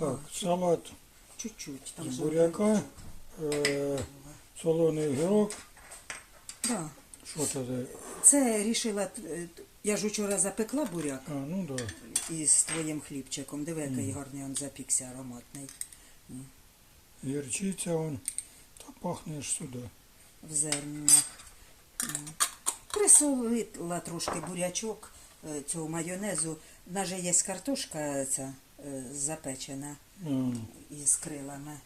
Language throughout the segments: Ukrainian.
Так, салат Чуть-чуть. З буряка, е, солоний огірок. Да. Що це? за- Це рішила, е, я ж учора запекла буряк А, ну да. із твоїм хлібчиком. Диви, який гарний він запікся, ароматний. Гірчиця он. Та пахне аж сюди. в зернях. М. Присолила трошки бурячок е, цього майонезу. Навіть є картошка ця запечена А, із крилами.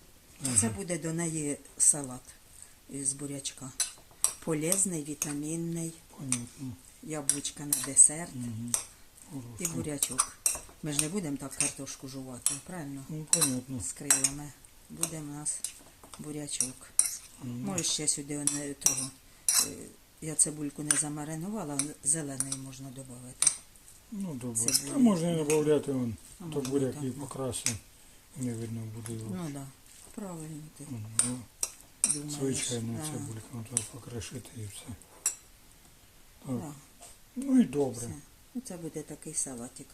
Це буде до неї салат із бурячка. Полезний, вітамінний, понятно. яблучка на десерт і бурячок. Ми ж не будемо так картошку жувати, правильно? Ну, понятно. З крилами. Буде в нас бурячок. Може ще сюди е, того. е, Я цибульку не замаринувала, зелений можна додати. Ну, добре. Цибуля. Та можна і додати он. А То можна так, ну. покрасив. Не видно буде його. Ну так, да. правильно ти Ну, думаєш. Звичайно, Да, цибульком треба покришити і все. Так. да, Ну і добре. все. Ну, це буде такий салатик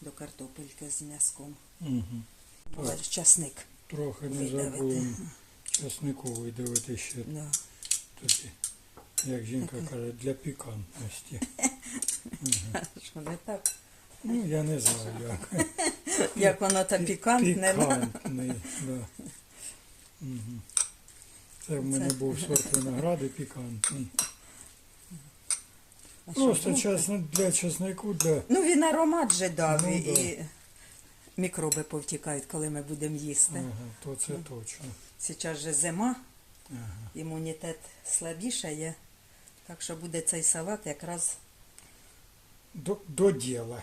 до картопельки з м'язком. Угу. Ж часник. Трохи не Видавити. забудемо часнику видавити ще Да. тоді. Як жінка каже, для пікантності. Що не так? Ну, я не знаю, як. Як воно та пікантне. Пікантний, да. Угу. Це в мене був сорт виногради пікантний. А що, Просто ну, чесно, для чеснику, для Ну він аромат же дав Ну, і, да. і мікроби повтікають, коли ми будемо їсти. ага, то це точно. Зараз же зима, імунітет слабішає, так що буде цей салат якраз До, до діла.